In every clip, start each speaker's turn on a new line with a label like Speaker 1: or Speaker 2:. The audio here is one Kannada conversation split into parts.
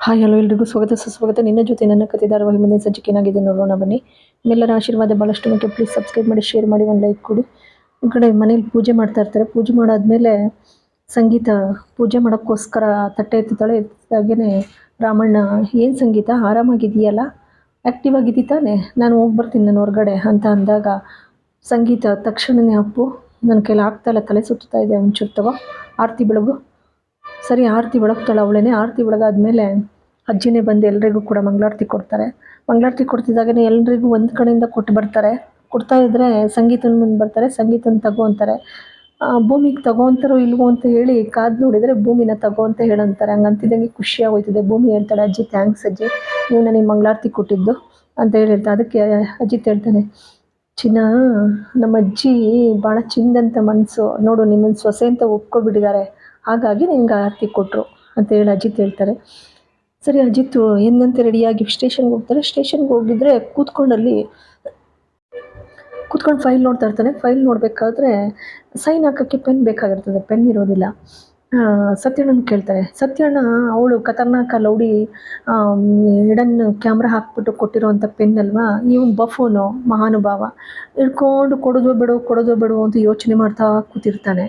Speaker 1: ಹಾಯ್, ಹಲೋ, ಎಲ್ರಿಗೂ ಸ್ವಾಗತ. ಸುಸ್ವಾಗತ. ನಿನ್ನ ಜೊತೆ ನನ್ನ ಧಾರಾವಾಹಿ ಮುಂದಿನ ಸಂಚಿಕೆ ಏನಾಗಿದೆ ನೋಡೋಣ, ಬನ್ನಿ. ನಿಮ್ಮೆಲ್ಲರ ಆಶೀರ್ವಾದ ಭಾಳಷ್ಟು ಮುಖ್ಯ. ಪ್ಲೀಸ್ ಸಬ್ಸ್ಕ್ರೈಬ್ ಮಾಡಿ ಶೇರ್ ಮಾಡಿ, ಒಂದು ಲೈಕ್ ಕೊಡಿ. ಈ ಕಡೆ ಮನೇಲಿ ಪೂಜೆ ಮಾಡ್ತಾ ಇರ್ತಾರೆ. ಪೂಜೆ ಮಾಡಾದ್ಮೇಲೆ ಸಂಗೀತ ಪೂಜೆ ಮಾಡೋಕ್ಕೋಸ್ಕರ ತಟ್ಟೆ ಎತ್ತುತ್ತಾಳೆ ಎತ್ತಿದಾಗೇ ರಾಮಣ್ಣ, ಏನು ಸಂಗೀತ? ಆರಾಮಾಗಿದೆಯಲ್ಲ ಆ್ಯಕ್ಟಿವ್ ಆಗಿದ್ದಿ ತಾನೆ? ನಾನು ಹೋಗಿ ಬರ್ತೀನಿ ನಾನು ಹೊರಗಡೆ ಅಂತ ಅಂದಾಗ ಸಂಗೀತ ತಕ್ಷಣವೇ ಅಪ್ಪು. ನನ್ನ ಕೈಲಿ ಇಲ್ಲ. ತಲೆ ಸುತ್ತಾ ಇದೆ ಒಂಚೂರು. ತಗೋ. ಆರತಿ ಬೆಳಗು. ಸರಿ, ಆರತಿ ಒಳಗ್ತಾಳೆ ಅವಳೇನೆ ಆರತಿ ಬೆಳಗಾದ್ಮೇಲೆ ಅಜ್ಜಿನೇ ಬಂದು ಎಲ್ರಿಗೂ ಕೂಡ ಮಂಗಳಾರತಿ ಕೊಡ್ತಾರೆ. ಮಂಗಳಾರತಿ ಕೊಡ್ತಿದ್ದಾಗನೇ ಎಲ್ರಿಗೂ ಒಂದು ಕಡೆಯಿಂದ ಕೊಟ್ಟು ಬರ್ತಾರೆ. ಕೊಡ್ತಾ ಇದ್ದರೆ ಸಂಗೀತನ ಮುಂದೆ ಬರ್ತಾರೆ, ಸಂಗೀತನ ತಗೋ ಭೂಮಿಗೆ ತಗೋ ಅಂತಾರೋ ಇಲ್ವೋ ಅಂತ ಹೇಳಿ ಕಾದು ನೋಡಿದರೆ ಭೂಮಿನ ತಗೋ ಅಂತ ಹೇಳಂತಾರೆ. ಹಂಗಂತಿದ್ದಂಗೆ ಅಂತಿದ್ದಂಗೆ ಖುಷಿ ಆಗೋಯ್ತದೆ ಭೂಮಿ ಹೇಳ್ತಾಳೆ, ಅಜ್ಜಿ ಥ್ಯಾಂಕ್ಸ್ ಅಜ್ಜಿ. ನೀವು ನನಗೆ ಮಂಗಳಾರತಿ ಕೊಟ್ಟಿದ್ದು ಅಂತ ಹೇಳಿರ್ತಾರೆ ಅದಕ್ಕೆ ಅಜ್ಜಿ ಹೇಳ್ತಾನೆ, ಚಿನ್ನ ನಮ್ಮ ಅಜ್ಜಿ ಭಾಳ ಚಿಂದಂತ ಮನಸ್ಸು ನೋಡು ನಿಮ್ಮನ್ನು ಸೊಸೆ ಅಂತ ಒಪ್ಕೊಬಿಟ್ಟಿದ್ದಾರೆ. ಹಾಗಾಗಿ ನಿನ್ಗೆ ಆರತಿ ಕೊಟ್ಟರು ಅಂತ ಹೇಳಿ ಅಜಿತ್ ಹೇಳ್ತಾರೆ. ಸರಿ ಅಜಿತ್ ಎಂದಂತೆ ರೆಡಿಯಾಗಿ ಸ್ಟೇಷನ್ಗೆ ಹೋಗ್ತಾರೆ? ಸ್ಟೇಷನ್ಗೆ ಹೋಗಿದ್ರೆ ಕೂತ್ಕೊಂಡಲ್ಲಿ ಕೂತ್ಕೊಂಡು ಫೈಲ್ ನೋಡ್ತಾ ಇರ್ತಾನೆ. ಫೈಲ್ ನೋಡಬೇಕಾದ್ರೆ ಸೈನ್ ಹಾಕೋಕ್ಕೆ ಪೆನ್ ಬೇಕಾಗಿರ್ತದೆ. ಪೆನ್ ಇರೋದಿಲ್ಲ. ಸತ್ಯಣ್ಣನ ಕೇಳ್ತಾರೆ. ಸತ್ಯಣ್ಣ, ಅವಳು ಖತರ್ನಾಕ ಲೌಡಿ ಹಿಡನ್ ಕ್ಯಾಮ್ರಾ ಹಾಕ್ಬಿಟ್ಟು ಕೊಟ್ಟಿರೋವಂಥ ಪೆನ್ ಅಲ್ವಾ? ನೀವು ಬಫೋನು, ಮಹಾನುಭಾವ. ಹಿಡ್ಕೊಂಡು ಕೊಡೋದು ಬಿಡು ಕೊಡೋದು ಬಿಡು ಅಂತ ಯೋಚನೆ ಮಾಡ್ತಾ ಕೂತಿರ್ತಾನೆ.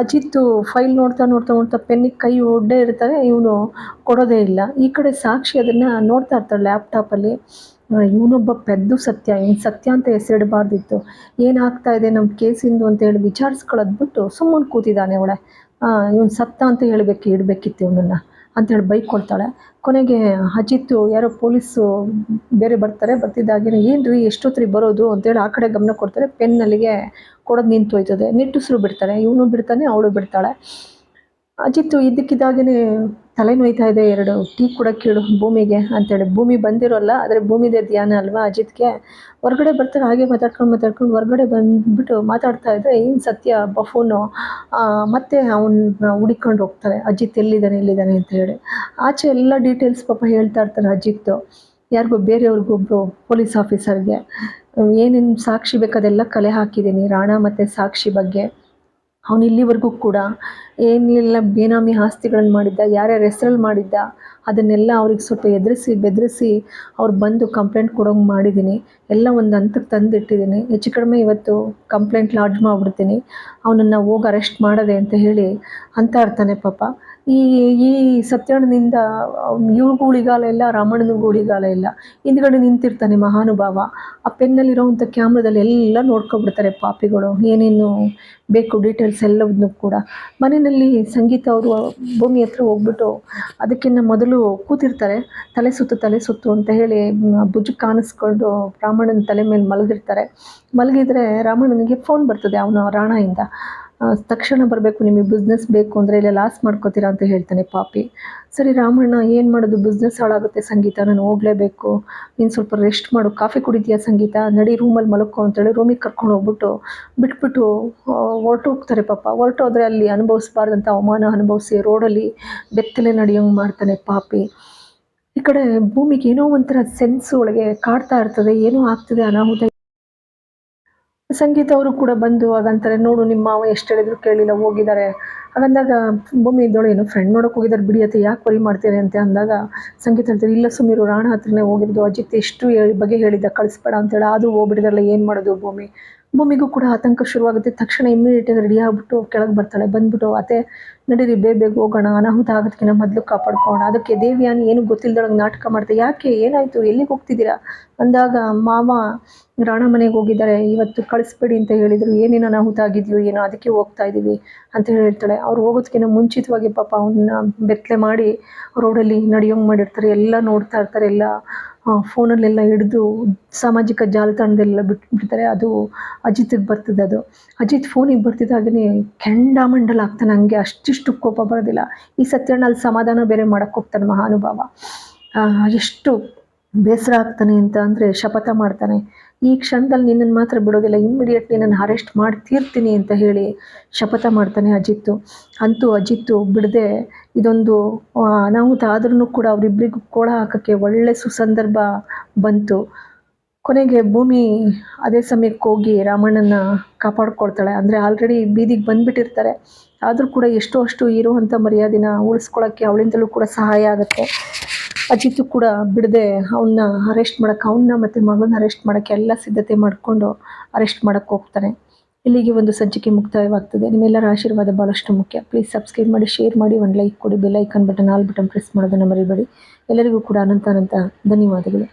Speaker 1: ಅಜಿತ್ತು ಫೈಲ್ ನೋಡ್ತಾ ನೋಡ್ತಾ ನೋಡ್ತಾ ಪೆನ್ನಿಗೆ ಕೈ ಒಡ್ಡೇ ಇರ್ತವೆ ಇವನು ಕೊಡೋದೇ ಇಲ್ಲ. ಈ ಕಡೆ ಸಾಕ್ಷಿ ಅದನ್ನು ನೋಡ್ತಾ ಇರ್ತಾಳೆ ಲ್ಯಾಪ್ಟಾಪಲ್ಲಿ ಇವನೊಬ್ಬ ಪೆದ್ದು ಸತ್ಯ ಇವ್ನು ಸತ್ಯ ಅಂತ ಹೆಸರಿಡಬಾರ್ದಿತ್ತು. ಏನಾಗ್ತಾ ಇದೆ ನಮ್ಮ ಕೇಸಿಂದು ಅಂತ ಹೇಳಿ ಬಿಟ್ಟು ಸುಮ್ಮನೆ ಕೂತಿದ್ದಾನೆ ಅವಳೆ. ಇವನು ಸತ್ತ ಅಂತ ಹೇಳಬೇಕು, ಇಡಬೇಕಿತ್ತು ಇವನನ್ನು. ಅಂತೇಳಿ ಬೈಕ್ ಕೊಡ್ತಾಳೆ. ಕೊನೆಗೆ ಅಜಿತ್ತು ಯಾರೋ ಪೊಲೀಸು ಬೇರೆ ಬರ್ತಾರೆ. ಬರ್ತಿದ್ದಾಗೇನೆ ಏನು ರೀ ಎಷ್ಟೊತ್ತಿಗೆ ಬರೋದು ಅಂತೇಳಿ ಆ ಕಡೆ ಗಮನ ಕೊಡ್ತಾರೆ. ಪೆನ್ ಅಲ್ಲಿಗೆ ಕೊಡೋದು ನಿಂತು ಹೋಯ್ತದೆ ನಿಟ್ಟುಸಿರು ಬಿಡ್ತಾರೆ ಇವನು ಬಿಡ್ತಾನೆ, ಅವಳು ಬಿಡ್ತಾಳೆ. ಅಜಿತ್ತು ಇದ್ದಕ್ಕಿದ್ದಾಗೇ ತಲೆ ನೋಯ್ತಾ ಇದೆ ಎರಡು ಟೀ ಕೂಡ ಕೇಳು ಭೂಮಿಗೆ ಅಂತೇಳಿ. ಭೂಮಿ ಬಂದಿರೋಲ್ಲ, ಆದರೆ ಭೂಮಿದೆ ಧ್ಯಾನ ಅಲ್ವಾ ಅಜಿತ್ಗೆ? ಹೊರಗಡೆ ಬರ್ತಾರೆ, ಹಾಗೆ ಮಾತಾಡ್ಕೊಂಡು ಮಾತಾಡ್ಕೊಂಡು ಹೊರಗಡೆ ಬಂದ್ಬಿಟ್ಟು ಮಾತಾಡ್ತಾ ಇದ್ದರೆ ಏನು ಸತ್ಯ ಬಫೋನು ಮತ್ತೆ ಅವನ್ನ ಹುಡಿಕೊಂಡು ಹೋಗ್ತಾರೆ, ಅಜಿತ್ ಎಲ್ಲಿದ್ದಾನೆ ಎಲ್ಲಿದ್ದಾನೆ ಅಂತ ಹೇಳಿ. ಆಚೆ ಎಲ್ಲ ಡೀಟೇಲ್ಸ್ ಪಾಪ ಹೇಳ್ತಾ ಇರ್ತಾರೆ ಅಜಿತ್ತು ಯಾರಿಗೂ ಬೇರೆಯವ್ರಿಗೊಬ್ರು ಪೊಲೀಸ್ ಆಫೀಸರ್ಗೆ ಏನೇನು ಸಾಕ್ಷಿ ಬೇಕಾದೆಲ್ಲ ಕಲೆ ಹಾಕಿದ್ದೀನಿ, ರಾಣ ಮತ್ತು ಸಾಕ್ಷಿ ಬಗ್ಗೆ. ಅವನು ಇಲ್ಲಿವರೆಗೂ ಕೂಡ ಏನೆಲ್ಲ, ಬೇನಾಮಿ ಆಸ್ತಿಗಳನ್ನು ಮಾಡಿದ್ದ, ಯಾರ್ಯಾರ ಹೆಸ್ರಲ್ಲಿ ಮಾಡಿದ್ದ, ಅದನ್ನೆಲ್ಲ ಅವ್ರಿಗೆ ಸ್ವಲ್ಪ ಎದುರಿಸಿ, ಬೆದರಿಸಿ ಅವ್ರು ಬಂದು ಕಂಪ್ಲೇಂಟ್ ಕೊಡೋಂಗೆ ಮಾಡಿದ್ದೀನಿ ಎಲ್ಲ ಒಂದು ಹಂತಕ್ಕೆ ತಂದಿಟ್ಟಿದ್ದೀನಿ ಹೆಚ್ಚು ಕಡಿಮೆ ಇವತ್ತು ಕಂಪ್ಲೇಂಟ್ ಲಾಡ್ಜ್ ಮಾಡಿಬಿಡ್ತೀನಿ. ಅವನನ್ನು ಹೋಗಿ ಅರೆಸ್ಟ್ ಮಾಡದೆ ಅಂತ ಹೇಳಿ ಅಂತ ಇರ್ತಾನೆ ಪಾಪ. ಈ ಈ ಸತ್ಯಣ್ಣನಿಂದ ಇವ್ರ ಗೂಳಿಗಾಲ ಇಲ್ಲ ರಾಮಣ್ಣನ ಗೂಳಿಗಾಲ ಇಲ್ಲ. ಹಿಂದ್ಗಡೆ ನಿಂತಿರ್ತಾನೆ ಮಹಾನುಭಾವ. ಆ ಪೆನ್ನಲ್ಲಿರೋವಂಥ ಕ್ಯಾಮ್ರಾದಲ್ಲಿ ಎಲ್ಲ ನೋಡ್ಕೊಬಿಡ್ತಾರೆ ಪಾಪಿಗಳು. ಏನೇನು ಬೇಕು ಡೀಟೇಲ್ಸ್ ಎಲ್ಲವನ್ನೂ ಕೂಡ. ಮನೆಯಲ್ಲಿ ಸಂಗೀತ ಅವರು ಭೂಮಿ ಹತ್ರ ಹೋಗ್ಬಿಟ್ಟು ಅದಕ್ಕಿಂತ ಮೊದಲು ಕೂತಿರ್ತಾರೆ. ತಲೆ ಸುತ್ತು ತಲೆ ಸುತ್ತು ಅಂತ ಹೇಳಿ ಭುಜಕ್ಕೆ ಭುಜ ಕಾಣಿಸ್ಕೊಂಡು ರಾಮಣ್ಣನ ತಲೆ ಮೇಲೆ ಮಲಗಿರ್ತಾರೆ. ಮಲಗಿದ್ರೆ ರಾಮಣ್ಣನಿಗೆ ಫೋನ್ ಬರ್ತದೆ ಅವನು ರಾಣಯಿಂದ ಆ, ತಕ್ಷಣ ಬರಬೇಕು, ನಿಮಗೆ ಬಿಸ್ನೆಸ್ ಬೇಕು ಅಂದರೆ ಇಲ್ಲ ಲಾಸ್ ಮಾಡ್ಕೋತೀರಾ ಅಂತ ಹೇಳ್ತಾನೆ ಪಾಪಿ. ಸರಿ ರಾಮಣ್ಣ, ಏನು ಮಾಡೋದು? ಬಿಸ್ನೆಸ್ ಹಾಳಾಗುತ್ತೆ ಸಂಗೀತ, ನಾನು ಹೋಗಲೇಬೇಕು. ನೀನು ಸ್ವಲ್ಪ ರೆಸ್ಟ್ ಮಾಡು. ಕಾಫಿ ಕುಡಿತೀಯಾ ಸಂಗೀತ? ನಡಿ ರೂಮಲ್ಲಿ ಮಲಕ್ಕೋ ಅಂತೇಳಿ ರೂಮಿಗೆ ಕರ್ಕೊಂಡು ಹೋಗ್ಬಿಟ್ಟು ಬಿಟ್ಬಿಟ್ಟು ಹೊರಟು ಹೋಗ್ತಾರೆ ಪಾಪ. ಹೊರಟೋದ್ರೆ ಅಲ್ಲಿ ಅನುಭವಿಸ್ಬಾರ್ದಂಥ ಅವಮಾನ ಅನುಭವಿಸಿ ರೋಡಲ್ಲಿ ಬೆತ್ತಲೆ ನಡೆಯೋಂಗೆ ಮಾಡ್ತಾನೆ ಪಾಪಿ. ಈ ಕಡೆ ಭೂಮಿಗೆ ಏನೋ ಒಂಥರ ಸೆನ್ಸ್ ಒಳಗೆ ಕಾಡ್ತಾ ಇರ್ತದೆ. ಏನೋ ಆಗ್ತದೆ ಅನಾಹುತ. ಸಂಗೀತ ಅವರು ಕೂಡ ಬಂದು ಹಾಗಂತಾರೆ, ನೋಡು ನಿಮ್ಮ ಮಾವ ಎಷ್ಟು ಹೇಳಿದ್ರು ಕೇಳಿಲ್ಲ, ಹೋಗಿದ್ದಾರೆ. ಹಾಗಂದಾಗ ಭೂಮಿ ಇದ್ದೋಳು ಏನು ಫ್ರೆಂಡ್ ನೋಡೋಕೆ ಹೋಗಿದ್ದಾರೆ, ಬಿಡಿ ಅಥವಾ ಯಾಕೆ ವರಿ ಮಾಡ್ತೀರಿ ಅಂತ ಅಂದಾಗ ಸಂಗೀತ ಹೇಳ್ತಾರೆ, ಇಲ್ಲ ಸುಮೀರು, ರಾಣ ಹತ್ರನೇ ಹೋಗಿದ್ದು, ಅಜಿತ್ ಎಷ್ಟು ಬಗ್ಗೆ ಹೇಳಿದ್ದ, ಕಳಿಸ್ಬೇಡ ಅಂತೇಳಿ ಆದರೂ ಹೋಗ್ಬಿಟ್ಟಿದ್ರಲ್ಲ, ಏನು ಮಾಡೋದು ಭೂಮಿ? ಭೂಮಿಗೂ ಕೂಡ ಆತಂಕ ಶುರುವಾಗುತ್ತೆ, ತಕ್ಷಣ ಇಮ್ಮಿಡಿಯೇಟಾಗಿ ರೆಡಿ ಆಗಿಬಿಟ್ಟು ಕೆಳಗೆ ಬರ್ತಾಳೆ, ಬಂದ್ಬಿಟ್ಟು ಅತ್ತೆ ನಡೀರಿ, ಬೇಗ ಹೋಗೋಣ, ಅನಾಹುತ ಆಗೋದಕ್ಕಿಂತ ಮೊದಲು ಕಾಪಾಡ್ಕೋಣ ಅದಕ್ಕೆ ದೇವ್ಯಾನಿ ಏನು ಗೊತ್ತಿಲ್ದೊಳಗೆ ನಾಟಕ ಮಾಡ್ತಾ, ಯಾಕೆ, ಏನಾಯಿತು, ಎಲ್ಲಿಗೆ ಹೋಗ್ತಿದ್ದೀರಾ? ಅಂದಾಗ ಮಾವ ರಾಣ ಮನೆಗೆ ಹೋಗಿದ್ದಾರೆ, ಇವತ್ತು ಕಳಿಸ್ಬೇಡಿ ಅಂತ ಹೇಳಿದರು, ಏನೇನು ಅನಾಹುತ ಆಗಿದ್ಲು, ಏನೋ, ಅದಕ್ಕೆ ಹೋಗ್ತಾ ಇದ್ದೀವಿ ಅಂತ ಹೇಳಿ ಹೇಳ್ತಾಳೆ. ಅವ್ರು ಹೋಗೋದಕ್ಕಿಂತ ಮುಂಚಿತವಾಗಿ ಪಾಪ ಅವನ್ನ ಬೆತ್ತಲೆ ಮಾಡಿ ರೋಡಲ್ಲಿ ನಡೆಯೋಂಗೆ ಮಾಡಿರ್ತಾರೆ, ಎಲ್ಲ ನೋಡ್ತಾ ಇರ್ತಾರೆ, ಎಲ್ಲ ಫೋನಲ್ಲೆಲ್ಲ ಹಿಡಿದು ಸಾಮಾಜಿಕ ಜಾಲತಾಣದಲ್ಲೆಲ್ಲ ಬಿಟ್ಬಿಡ್ತಾರೆ ಅದು ಅಜಿತ್ಗೆ ಬರ್ತದೆ ಅದು. ಅಜಿತ್ ಫೋನಿಗೆ ಬರ್ತಿದ್ದಾಗನೇ ಕೆಂಡಾಮಂಡಲ ಆಗ್ತಾನೆ, ಹಂಗೆ ಅಷ್ಟಿಷ್ಟು ಕೋಪ ಬರೋದಿಲ್ಲ. ಈ ಸತ್ಯಣ್ಣ ಅಲ್ಲಿ ಸಮಾಧಾನ ಬೇರೆ ಮಾಡಕ್ಕೆ ಹೋಗ್ತಾನೆ ಮಹಾನುಭಾವ. ಎಷ್ಟು ಬೇಸರ ಆಗ್ತಾನೆ ಅಂತ ಅಂದರೆ ಶಪಥ ಮಾಡ್ತಾನೆ. ಈ ಕ್ಷಣದಲ್ಲಿ ನಿನ್ನನ್ನು ಮಾತ್ರ ಬಿಡೋದಿಲ್ಲ ಇಮ್ಮಿಡಿಯೇಟ್ಲಿ ನಾನು ಅರೆಸ್ಟ್ ಮಾಡ್ತೀರ್ತೀನಿ ಅಂತ ಹೇಳಿ ಶಪಥ ಮಾಡ್ತಾನೆ ಅಜಿತ್ತು. ಅಂತೂ ಅಜಿತ್ತು ಬಿಡದೆ, ಇದೊಂದು ಅನಾಹುತ ಆದ್ರೂ ಕೂಡ ಅವರಿಬ್ಬರಿಗೂ ಕೋಳ ಹಾಕೋಕ್ಕೆ ಒಳ್ಳೆ ಸುಸಂದರ್ಭ ಬಂತು. ಕೊನೆಗೆ ಭೂಮಿ ಅದೇ ಸಮಯಕ್ಕೆ ಹೋಗಿ ರಾಮಣ್ಣನ ಕಾಪಾಡ್ಕೊಳ್ತಾಳೆ. ಅಂದರೆ ಆಲ್ರೆಡಿ ಬೀದಿಗೆ ಬಂದುಬಿಟ್ಟಿರ್ತಾರೆ. ಆದರೂ ಕೂಡ ಎಷ್ಟೋ ಅಷ್ಟು ಇರುವಂಥ ಮರ್ಯಾದೆನ ಉಳಿಸ್ಕೊಳ್ಳೋಕ್ಕೆ ಅವಳಿಂದಲೂ ಕೂಡ ಸಹಾಯ ಆಗುತ್ತೆ. ಅಜಿತ್ ಕೂಡ ಬಿಡದೆ ಅವನ್ನ ಅರೆಸ್ಟ್ ಮಾಡೋಕ್ಕೆ ಅವನ್ನ ಮತ್ತು ಮಗನ ಅರೆಸ್ಟ್ ಮಾಡೋಕ್ಕೆ ಎಲ್ಲ ಸಿದ್ಧತೆ ಮಾಡಿಕೊಂಡು ಅರೆಸ್ಟ್ ಮಾಡೋಕ್ಕೆ ಹೋಗ್ತಾನೆ. ಇಲ್ಲಿಗೆ ಒಂದು ಸಂಚಿಕೆ ಮುಕ್ತಾಯವಾಗ್ತದೆ. ನಿಮ್ಮೆಲ್ಲರ ಆಶೀರ್ವಾದ ಭಾಳಷ್ಟು ಮುಖ್ಯ. ಪ್ಲೀಸ್ ಸಬ್ಸ್ಕ್ರೈಬ್ ಮಾಡಿ ಶೇರ್ ಮಾಡಿ, ಒಂದು ಲೈಕ್ ಕೊಡಿ bell icon button all button press ಮಾಡೋದನ್ನು ಮರಿಬೇಡಿ. ಎಲ್ಲರಿಗೂ ಕೂಡ ಅನಂತ ಅನಂತ ಧನ್ಯವಾದಗಳು.